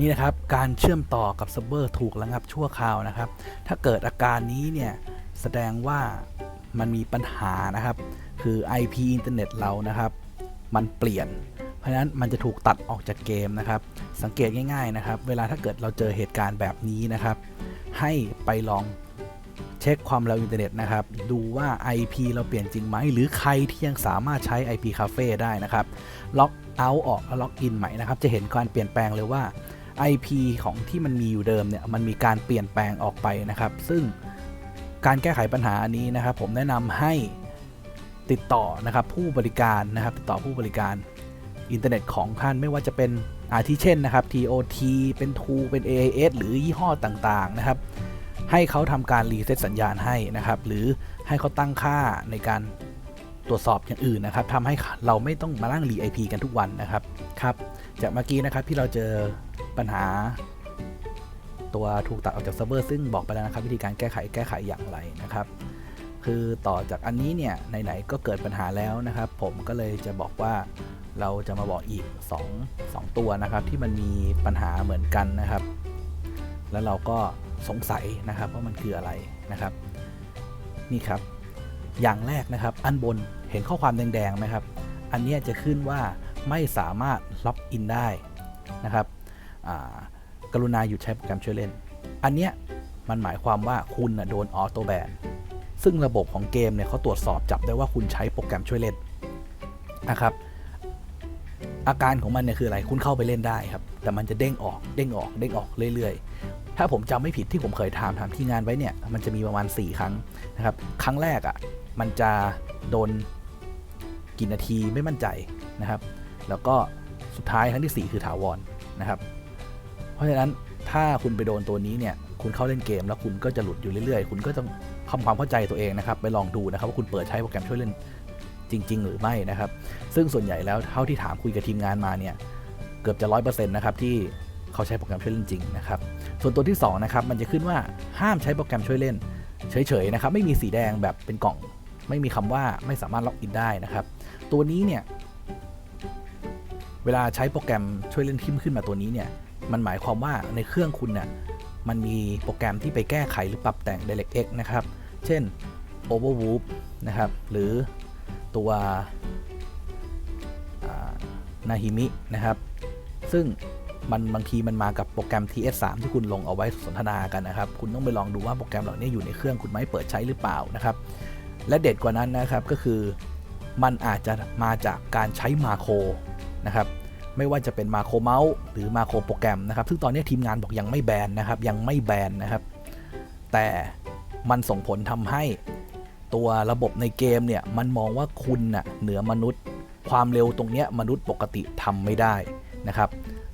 นี่นะครับการเชื่อมต่อกับเซิร์ฟเวอร์ถูกระงับชั่วคราวนะครับ ถ้าเกิดอาการนี้เนี่ยแสดงว่ามันมีปัญหานะครับ คือ IP อินเทอร์เน็ตเรานะครับ มันเปลี่ยน เพราะฉะนั้นมันจะถูกตัดออกจากเกมนะครับ สังเกตง่าย ๆนะครับ เวลาถ้าเกิดเราเจอเหตุการณ์แบบนี้นะครับ ให้ไปลองเช็คความเร็วอินเทอร์เน็ตนะครับ ดูว่า IP เราเปลี่ยนจริงไหม หรือใครที่ยังสามารถใช้ IP Cafe ได้นะครับ ล็อกเอาออกแล้วล็อกอินใหม่นะครับ จะเห็นการเปลี่ยนแปลงเลยว่า IP ของที่มันมีอยู่เดิมเนี่ยมันมีการเปลี่ยนแปลงออกไปนะครับ ซึ่งการแก้ไขปัญหาอันนี้นะครับ ผมแนะนำให้ติดต่อนะครับผู้บริการนะครับ ติดต่อผู้บริการอินเทอร์เน็ตของท่านไม่ว่าจะเป็นอาทิเช่นนะครับ TOT เป็น True เป็น AIS หรือยี่ห้อต่างๆนะครับ ให้เขาทำการรีเซ็ตสัญญาณให้นะครับ หรือให้เขาตั้งค่าในการตรวจสอบอย่างอื่นนะครับทำให้เราไม่ต้องมานั่งรี IP กันทุกวันนะครับครับ จากเมื่อกี้นะครับที่เราเจอ ปัญหา ตัวถูกตัดออกจากเซิร์ฟเวอร์ซึ่งบอกไปแล้วนะครับ วิธีการแก้ไขแก้ไขอย่างไรนะครับ คือต่อจากอันนี้เนี่ยไหนๆก็เกิดปัญหาแล้วนะครับ ผมก็เลยจะบอกว่าเราจะมาบอกอีก 2 2 ตัวนะครับ ที่มันมีปัญหาเหมือนกันนะครับ แล้วเราก็สงสัยนะครับว่ามันคืออะไรนะครับ นี่ครับ อย่างแรกนะครับ อันบนเห็นข้อความแดงๆไหมครับ อันนี้จะขึ้นว่าไม่สามารถล็อกอินได้นะครับ กรุณาหยุดใช้โปรแกรมช่วยเล่น อันเนี้ยมันหมายความว่าคุณนะโดนออโต้แบนซึ่งระบบของเกมเนี่ยเขาตรวจสอบจับได้ว่าคุณใช้โปรแกรมช่วยเล่นนะครับ อาการของมันเนี่ยคืออะไรคุณเข้าไปเล่นได้ครับ แต่มันจะเด้งออกเด้งออกเด้งออกเรื่อย ๆ ถ้าผมจำไม่ผิดที่ผมเคยถามถามที่งานไว้เนี่ยมันจะมีประมาณ 4 ครั้งนะครับ ครั้งแรกอะ่ะมันจะโดนกี่นาทีไม่มั่นใจนะครับ แล้วก็สุดท้ายครั้งที่ 4 คือถาวรนะครับ เพราะฉะนั้นถ้าคุณไปโดนตัวนี้เนี่ยคุณเข้าเล่นเกมแล้วคุณก็จะหลุดอยู่เรื่อยๆ คุณก็ต้องทำความเข้าใจตัวเองนะครับ ไปลองดูนะครับว่าคุณเปิดใช้โปรแกรมช่วยเล่นจริง ๆ หรือไม่นะครับ ซึ่งส่วนใหญ่แล้วเท่าที่ถามคุยกับทีมงานมาเนี่ยเกือบจะร้อยเปอร์เซ็นต์นะครับที่เขาใช้โปรแกรมช่วยเล่นจริงนะครับ ส่วนตัวที่2นะครับมันจะขึ้นว่าห้ามใช้โปรแกรมช่วยเล่นเฉยๆนะครับไม่มีสีแดงแบบเป็นกล่อง ไม่มีคำว่าไม่สามารถล็อกอินได้นะครับ ตัวนี้เนี่ยเวลาใช้โปรแกรมช่วยเล่นที่ขึ้นมาตัวนี้เนี่ย มันหมายความว่าในเครื่องคุณเนี่ยมันมีโปรแกรมที่ไปแก้ไขหรือปรับแต่ง DirectX นะครับ เช่น Overwolf นะครับ หรือตัวนาฮิมินะครับ ซึ่งมันบางทีมันมากับโปรแกรม TS3 ที่คุณลงเอาไว้สนทนากันนะครับ คุณต้องไปลองดูว่าโปรแกรมเหล่านี้อยู่ในเครื่องคุณไหมเปิดใช้หรือเปล่านะครับ และเด็ดกว่านั้นนะครับก็คือมันอาจจะมาจากการใช้มาโครนะครับ ไม่ว่าจะเป็นมาโครเมาส์หรือมาโครโปรแกรมนะครับซึ่งตอนนี้ทีมงานบอกยังไม่แบนนะครับยังไม่แบนนะครับ แต่มันส่งผลทำให้ตัวระบบในเกมเนี่ยมันมองว่าคุณน่ะเหนือมนุษย์ ความเร็วตรงเนี้ยมนุษย์ปกติทำไม่ได้นะครับ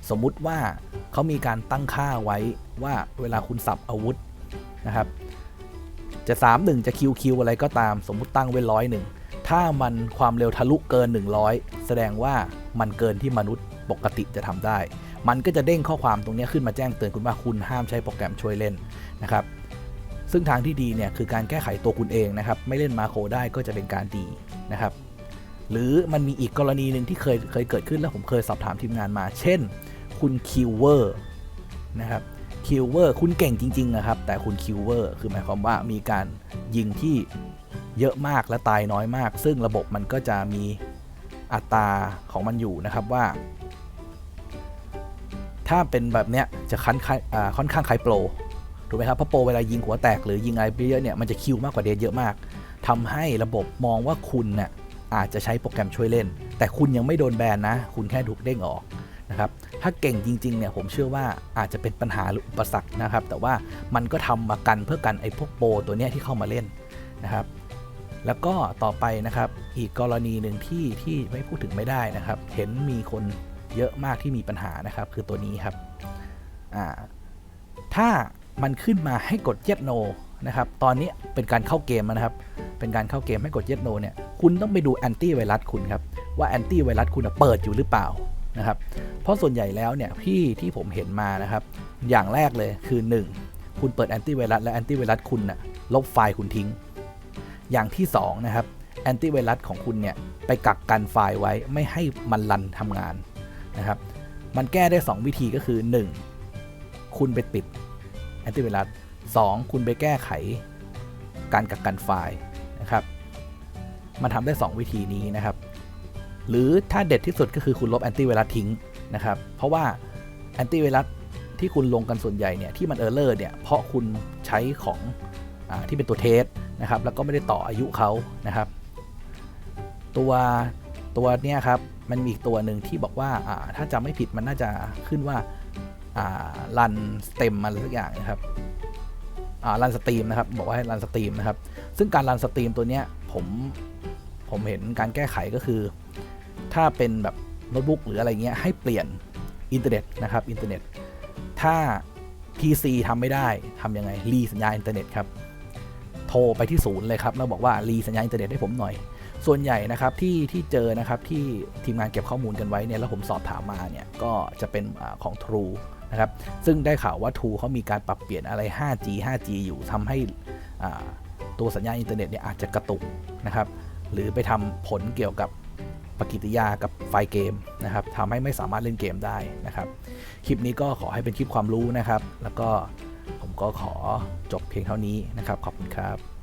สมมุติว่าเขามีการตั้งค่าไว้ว่าเวลาคุณสับอาวุธนะครับจะ 3 1 จะคิวคิวอะไรก็ตามสมมุติตั้งไว้ร้อยหนึ่งถ้ามันความเร็วทะลุเกิน 100 แสดงว่ามันเกินที่มนุษย์ ปกติจะทำได้ มันก็จะเด้งข้อความตรงนี้ขึ้นมาแจ้งเตือนคุณว่าคุณห้ามใช้โปรแกรมช่วยเล่นนะครับซึ่งทางที่ดีเนี่ยคือการแก้ไขตัวคุณเองนะครับ ไม่เล่นมาโครได้ก็จะเป็นการดีนะครับ หรือมันมีอีกกรณีหนึ่งที่เคยเคยเกิดขึ้นแล้วผมเคยสอบถามทีมงานมา เช่น คุณคิวเวอร์นะครับคิวเวอร์คุณเก่งจริงๆนะครับ แต่คุณคิวเวอร์คือหมายความว่ามีการยิงที่เยอะมากและตายน้อยมาก ซึ่งระบบมันก็จะมีอัตราของมันอยู่นะครับว่า ถ้าเป็นแบบเนี้ยจะคันค่อนข้างคล้ายโปรถูกไหมครับเพราะโปรเวลายิงหัวแตกหรือยิงอะไรเยอะเนี่ยมันจะคิวมากกว่าเดนเยอะมากทำให้ระบบมองว่าคุณเนี่ยอาจจะใช้โปรแกรมช่วยเล่น แต่คุณยังไม่โดนแบนนะ คุณแค่ถูกเด้งออกนะครับถ้าเก่งจริงๆเนี่ยผมเชื่อว่าอาจจะเป็นปัญหาหรืออุปสรรคนะครับ แต่ว่ามันก็ทำมากันเพื่อกันไอ้พวกโปรตัวเนี้ยที่เข้ามาเล่นนะครับแล้วก็ต่อไปนะครับอีกกรณีหนึ่งที่ที่ไม่พูดถึงไม่ได้นะครับ เห็นมีคน เยอะมากที่มีปัญหานะครับ คือตัวนี้ครับถ้ามันขึ้นมาให้กด yes no นะครับตอนนี้เป็นการเข้าเกมนะครับ เป็นการเข้าเกมให้กด yes no เนี่ยคุณต้องไปดูแอนตี้ไวรัสคุณครับ ว่าแอนตี้ไวรัสคุณเปิดอยู่หรือเปล่านะครับเพราะส่วนใหญ่แล้วเนี่ยพี่ที่ผมเห็นมานะครับ อย่างแรกเลยคือ 1 คุณเปิดแอนตี้ไวรัสและแอนตี้ไวรัสคุณนะ่ะลบไฟล์คุณทิ้ง อย่างที่2นะครับแอนตี้ไวรัสของคุณเนี่ยไปกักกันไฟล์ไว้ไม่ให้มันรันทำงาน นะครับ มันแก้ได้ 2 วิธีก็คือ 1 คุณไปติดแอนตี้ไวรัสสองคุณไปแก้ไขการกักกันไฟล์นะครับ มันทำได้ 2 วิธีนี้นะครับ หรือถ้าเด็ดที่สุดก็คือคุณลบแอนตี้ไวรัสทิ้งนะครับ เพราะว่าแอนตี้ไวรัสที่คุณลงกันส่วนใหญ่เนี่ยที่มันเออร์เลอร์เนี่ยเพราะคุณใช้ของอที่เป็นตัวเทสนะครับ แล้วก็ไม่ได้ต่ออายุเขานะครับ ตัวตัวเนี้ยครับ มันมีอีกตัวหนึ่งที่บอกว่าถ้าจำไม่ผิดมันน่าจะขึ้นว่ารันสเต็มอะไรสักอย่างนะครับรันสตรีมนะครับ บอกว่าให้รันสตรีมนะครับ ซึ่งการรันสตรีมตัวเนี้ยผมผมเห็นการแก้ไขก็คือ ถ้าเป็นแบบโน้ตบุ๊กหรืออะไรเงี้ยให้เปลี่ยนอินเทอร์เน็ตนะครับอินเทอร์เน็ตถ้า PC ทำไม่ได้ทำยังไงรีสัญญาอินเทอร์เน็ตครับ โทรไปที่ศูนย์เลยครับแล้วบอกว่ารีสัญญาอินเทอร์เน็ตให้ผมหน่อย ส่วนใหญ่นะครับที่ที่เจอนะครับที่ทีมงานเก็บข้อมูลกันไว้เนี่ยแล้วผมสอบถามมาเนี่ยก็จะเป็นอของ True นะครับซึ่งได้ข่าวว่า True เขามีการปรับเปลี่ยนอะไร 5G 5G อยู่ทำให้ตัวสัญญาณอินเทอร์เน็ตเนี่ยอาจจะกระตุกนะครับหรือไปทำผลเกี่ยวกับปฏิกิริยากับไฟเกมนะครับทำให้ไม่สามารถเล่นเกมได้นะครับคลิปนี้ก็ขอให้เป็นคลิปความรู้นะครับ แล้วก็ผมก็ขอจบเพียงเท่านี้นะครับ ขอบคุณครับ